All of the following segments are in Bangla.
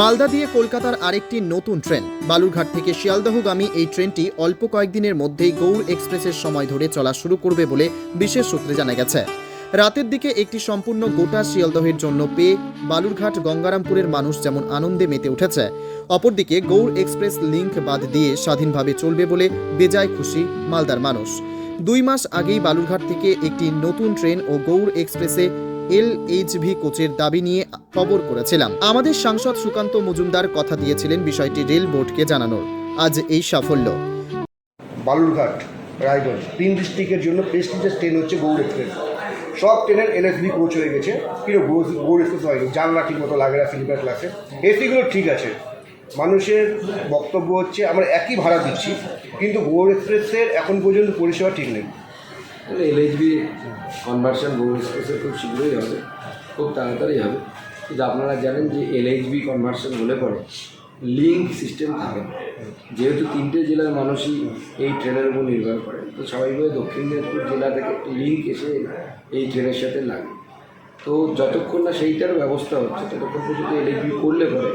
মালদা দিয়ে কলকাতার আরেকটি নতুন ট্রেন। বালুরঘাট থেকে শিয়ালদহগামী এই ট্রেনটি অল্প কয়েকদিনের মধ্যেই গৌড় এক্সপ্রেসের সময় ধরে চলা শুরু করবে বলে বিশেষ সূত্রে জানা গেছে। রাতের দিকে একটি সম্পূর্ণ গোটা শিয়ালদহের জন্য পেয়ে বালুরঘাট, গঙ্গারামপুরের মানুষ যেমন আনন্দে মেতে উঠেছে, অপরদিকে গৌড় এক্সপ্রেস লিংক বাদ দিয়ে স্বাধীনভাবে চলবে বলে বেজায় খুশি মালদার মানুষ। দুই মাস আগেই বালুরঘাট থেকে একটি নতুন ট্রেন ও গৌড় এক্সপ্রেসে এল এইচভি কোচের দাবি নিয়ে খবর করেছিলাম। আমাদের সাংসদ সুকান্ত মজুমদার কথা দিয়েছিলেন বিষয়টি রেল বোর্ডকে জানানোর। আজ এই সাফল্য। বালুরঘাট, রায়গঞ্জ, তিন ডিস্ট্রিক্টের জন্য প্রেস্টিজিয়াস ট্রেন হচ্ছে গৌড় এক্সপ্রেস সব ট্রেনের এনএসবি কোচ হয়ে গেছে। কিন্তু গৌড় এক্সপ্রেস হয়নি? জানলা ঠিক মতো লাগে না স্লিপার ক্লাসে এসিগুলো ঠিক আছে। মানুষের বক্তব্য হচ্ছে, আমরা একই ভাড়া দিচ্ছি, কিন্তু গৌড় এক্সপ্রেসের এখন পর্যন্ত পরিষেবা ঠিক নেই। এলএইচবি কনভার্সন বহু এক্সপ্রেসে খুব শীঘ্রই হবে, খুব তাড়াতাড়ি হবে। কিন্তু আপনারা জানেন যে এলএইচবি কনভার্সন হলে পরে লিঙ্ক সিস্টেম থাকে। যেহেতু তিনটে জেলার মানুষই এই ট্রেনের উপর নির্ভর করে, তো সবাই স্বাভাবিকভাবে দক্ষিণ দিনাজপুর জেলা থেকে লিঙ্ক এসে এই ট্রেনের সাথে লাগে। তো যতক্ষণ না সেইটার ব্যবস্থা হচ্ছে, ততক্ষণ পর্যন্ত এলএইচবি করলে পরে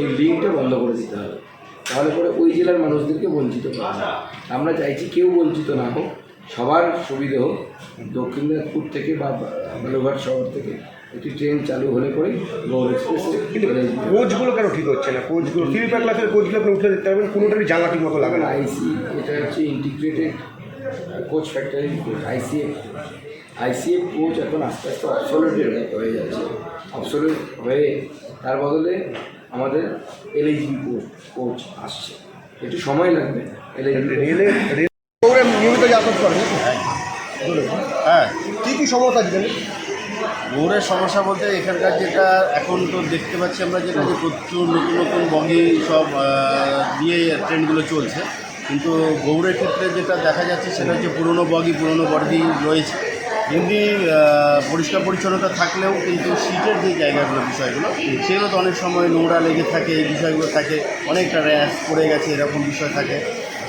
এই লিঙ্কটা বন্ধ করে দিতে হবে। তাহলে পরে ওই জেলার মানুষদেরকে বঞ্চিত করা আমরা চাইছি কেউ বঞ্চিত না হোক সবার সুবিধে হোক দক্ষিণ দিনাজপুর থেকে বা বালুঘাট শহর থেকে একটি ট্রেন চালু হলে পরেই গৌড় এক্সপ্রেস কিন্তু কোচগুলো কেন ঠিক হচ্ছে না? কোচগুলো স্লিপার ক্লাসের কোচগুলো আপনি উঠে দেখতে পারবেন কোনোটারই জানলা ঠিক মতো লাগে না। আইসি এটা হচ্ছে integrated coach factory coach ICF ICF coach এখন আস্তে আস্তে অবসলেটেড হয়ে যাচ্ছে। অবসলেট হয়ে তার বদলে আমাদের এলএইচবি কোচ কোচ আসছে। একটু সময় লাগবে এলএইচবি গৌড়ে নিয়মিত যাতায়াত করেন হ্যাঁ। কী কী সমস্যা এখানে? গৌড়ের সমস্যা বলতে এখানকার যেটা এখন তো দেখতে পাচ্ছি আমরা যেটা যে প্রচুর নতুন নতুন বগি সব দিয়ে ট্রেনগুলো চলছে। কিন্তু গৌড়ের ক্ষেত্রে যেটা দেখা যাচ্ছে সেটা হচ্ছে পুরনো বগি পুরনো বডি রয়েছে। এমনি পরিষ্কার পরিচ্ছন্নতা থাকলেও কিন্তু সিটের যে জায়গাগুলো বিষয়গুলো সেগুলো তো অনেক সময় নোংরা লেগে থাকে এই বিষয়গুলো থাকে। অনেকটা র্যাশ পড়ে গেছে এরকম বিষয় থাকে।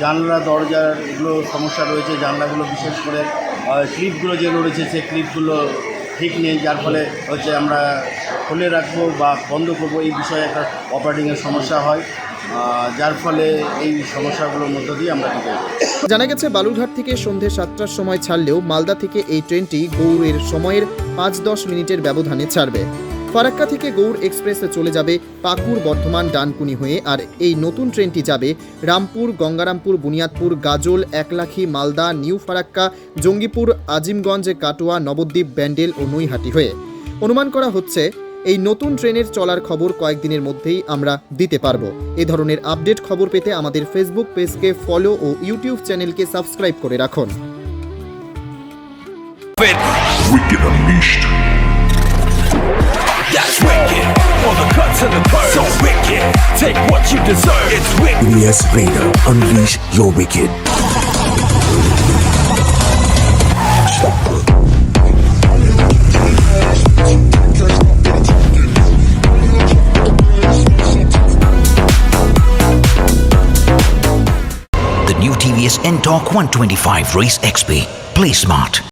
জানলা দরজার এগুলো সমস্যা রয়েছে। জানলাগুলো বিশেষ করে ক্লিপগুলো যেগুলো রয়েছে, সেই ক্লিপগুলো ঠিক নেই। যার ফলে হচ্ছে আমরা খুলে রাখব বা বন্ধ করব। এই বিষয়ে একটা অপারেটিংয়ের সমস্যা হয়। যার ফলে এই সমস্যাগুলোর মধ্য দিয়ে আমরা যাই জানা গেছে, বালুরঘাট থেকে সন্ধে সাতটার সময় ছাড়লেও মালদা থেকে এই ট্রেনটি গৌড়ের সময়ের পাঁচ দশ মিনিটের ব্যবধানে ছাড়বে। ফারাক্কা থেকে গৌড় এক্সপ্রেসে চলে যাবে পাকুড়, বর্ধমান, ডানকুনি হয়ে, আর এই নতুন ট্রেনটি যাবে রামপুর, গঙ্গারামপুর, বুনিয়াদপুর, গাজল, একলাখি, মালদা, নিউ ফারাক্কা, জঙ্গিপুর, আজিমগঞ্জ, কাটোয়া, নবদ্বীপ, ব্যান্ডেল ও নৈহাটি হয়ে। অনুমান করা হচ্ছে এই নতুন ট্রেনের চলার খবর কয়েকদিনের মধ্যেই আমরা দিতে পারব। এ ধরনের আপডেট খবর পেতে আমাদের ফেসবুক পেজকে ফলো ও ইউটিউব চ্যানেলকে সাবস্ক্রাইব করে রাখুন। Take what you deserve. It's wicked. EBS Radar. Unleash your wicked. The new TVS N-Torque 125 Race XP. Play smart.